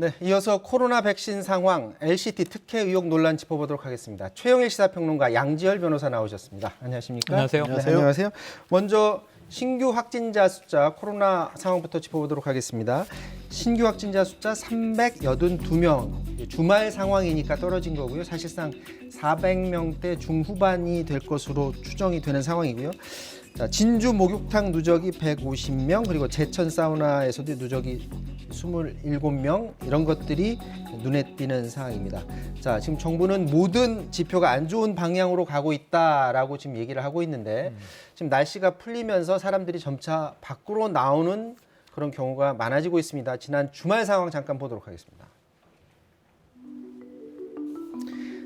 네, 이어서 코로나 백신 상황, LCT 특혜 의혹 논란 짚어보도록 하겠습니다. 최영일 시사평론가 양지열 변호사 나오셨습니다. 안녕하십니까? 안녕하세요. 네, 안녕하세요. 먼저 신규 확진자 숫자 코로나 상황부터 짚어보도록 하겠습니다. 신규 확진자 숫자 382명. 주말 상황이니까 떨어진 거고요. 사실상 400명대 중후반이 될 것으로 추정이 되는 상황이고요. 자, 진주 목욕탕 누적이 150명 그리고 제천 사우나에서도 누적이 27명 이런 것들이 눈에 띄는 상황입니다. 자, 지금 정부는 모든 지표가 안 좋은 방향으로 가고 있다라고 지금 얘기를 하고 있는데 지금 날씨가 풀리면서 사람들이 점차 밖으로 나오는 그런 경우가 많아지고 있습니다. 지난 주말 상황 잠깐 보도록 하겠습니다.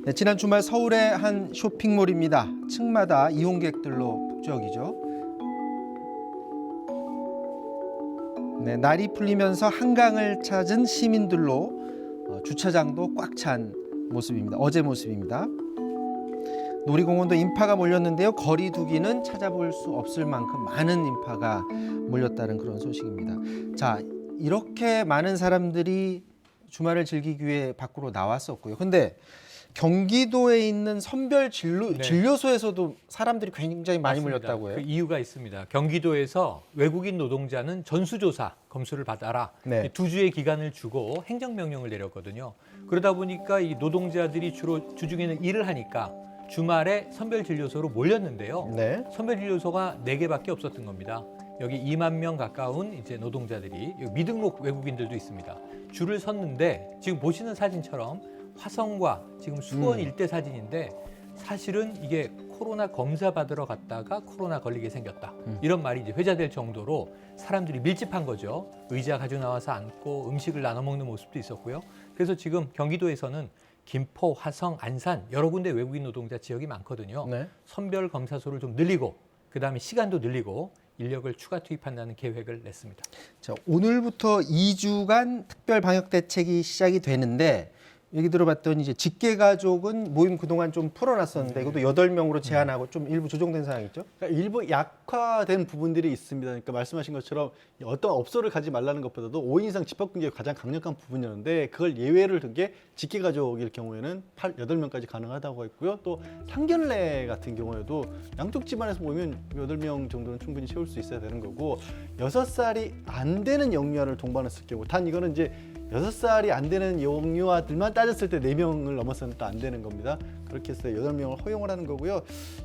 네, 지난 주말 서울의 한 쇼핑몰입니다. 층마다 이용객들로 북적이죠. 네, 날이 풀리면서 한강을 찾은 시민들로 어, 주차장도 꽉 찬 모습입니다. 어제 모습입니다. 놀이공원도 인파가 몰렸는데요. 거리 두기는 찾아볼 수 없을 만큼 많은 인파가 몰렸다는 그런 소식입니다. 자, 이렇게 많은 사람들이 주말을 즐기기 위해 밖으로 나왔었고요. 근데 경기도에 있는 선별 진료, 네. 진료소에서도 사람들이 굉장히 많이 맞습니다. 몰렸다고 해요. 그 이유가 있습니다. 경기도에서 외국인 노동자는 전수조사 검수를 받아라. 네. 두 주의 기간을 주고 행정명령을 내렸거든요. 그러다 보니까 이 노동자들이 주로 주중에는 일을 하니까 주말에 선별 진료소로 몰렸는데요. 네. 선별 진료소가 네개밖에 없었던 겁니다. 여기 2만 명 가까운 이제 노동자들이 여기 미등록 외국인들도 있습니다. 줄을 섰는데 지금 보시는 사진처럼 화성과 지금 수원 음. 일대 사진인데 사실은 이게 코로나 검사 받으러 갔다가 코로나 걸리게 생겼다. 음. 이런 말이 이제 회자될 정도로 사람들이 밀집한 거죠. 의자 가지고 나와서 앉고 음식을 나눠 먹는 모습도 있었고요. 그래서 지금 경기도에서는 김포, 화성, 안산 여러 군데 외국인 노동자 지역이 많거든요. 네. 선별 검사소를 좀 늘리고 그다음에 시간도 늘리고 인력을 추가 투입한다는 계획을 냈습니다. 자, 오늘부터 2주간 특별 방역 대책이 시작이 되는데 얘기 들어봤더니 이제 직계 가족은 모임 그동안 좀 풀어놨었는데 이것도 여덟 명으로 제한하고 좀 일부 조정된 상황 있죠? 그러니까 일부 약화된 부분들이 있습니다. 그러니까 말씀하신 것처럼 어떤 업소를 가지 말라는 것보다도 5인 이상 집합금지가 가장 강력한 부분이었는데 그걸 예외를 둔 게 직계 가족일 경우에는 8, 8명까지 가능하다고 했고요. 또 상견례 같은 경우에도 양쪽 집안에서 모이면 8명 정도는 충분히 채울 수 있어야 되는 거고 6살이 안 되는 영유아를 동반했을 경우 단 이거는 이제 여섯 살이 안 되는 영유아들만 따졌을 때 네명을 넘어서는 또 안 되는 겁니다. 그렇게 해서 여덟 명을 허용을 하는 거고요.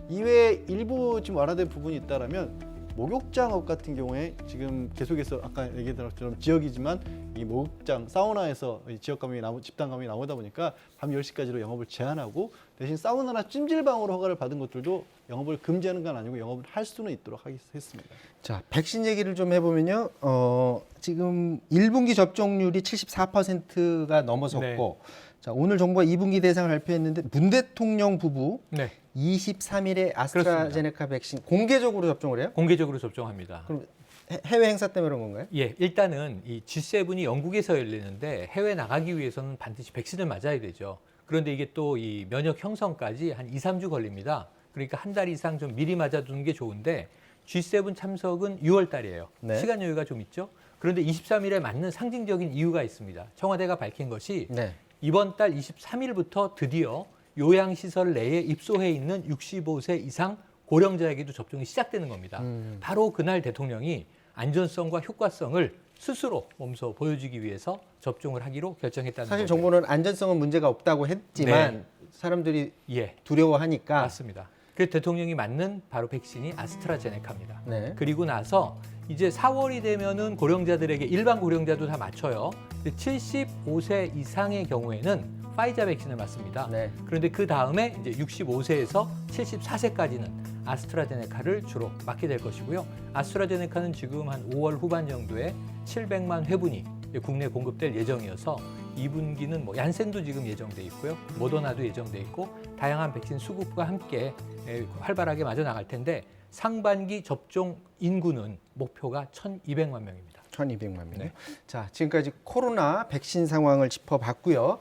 이외에 일부 지금 완화된 부분이 있다라면 목욕장업 같은 경우에 지금 계속해서 아까 얘기했던 것처럼 지역이지만 이 목욕장 사우나에서 이 지역 감염이 나오, 집단 감염이 나오다 보니까 밤 10시까지로 영업을 제한하고 대신 사우나나 찜질방으로 허가를 받은 것들도 영업을 금지하는 건 아니고 영업을 할 수는 있도록 하겠, 했습니다. 자, 백신 얘기를 좀 해보면요. 어, 지금 1분기 접종률이 74%가 넘어섰고 자, 오늘 정부가 2분기 대상을 발표했는데 문 대통령 부부 네, 23일에 아스트라제네카 백신 공개적으로 접종을 해요? 공개적으로 접종합니다. 그럼 해- 해외 행사 때문에 그런 건가요? 예, 일단은 이 G7이 영국에서 열리는데 해외 나가기 위해서는 반드시 백신을 맞아야 되죠. 그런데 이게 또 이 면역 형성까지 한 2, 3주 걸립니다. 그러니까 한 달 이상 좀 미리 맞아두는 게 좋은데 G7 참석은 6월 달이에요. 네. 시간 여유가 좀 있죠. 그런데 23일에 맞는 상징적인 이유가 있습니다. 청와대가 밝힌 것이 네. 이번 달 23일부터 드디어 요양시설 내에 입소해 있는 65세 이상 고령자에게도 접종이 시작되는 겁니다. 음. 바로 그날 대통령이 안전성과 효과성을 스스로 몸소 보여주기 위해서 접종을 하기로 결정했다는 사실 거죠. 정부는 안전성은 문제가 없다고 했지만 네. 사람들이 예, 두려워하니까 맞습니다. 그 대통령이 맞는 바로 백신이 아스트라제네카입니다. 네. 그리고 나서 이제 4월이 되면은 고령자들에게 일반 고령자도 다 맞춰요. 75세 이상의 경우에는 파이자 백신을 맞습니다. 네. 그런데 그 다음에 이제 65세에서 74세까지는 아스트라제네카를 주로 맞게 될 것이고요. 아스트라제네카는 지금 한 5월 후반 정도에 700만 회분이 국내 공급될 예정이어서 2분기는 뭐 얀센도 지금 예정돼 있고요. 모더나도 예정돼 있고 다양한 백신 수급과 함께 에, 활발하게 맞아 나갈 텐데 상반기 접종 인구는 목표가 1,200만 명입니다. 1200만 명. 네. 자, 지금까지 코로나 백신 상황을 짚어봤고요.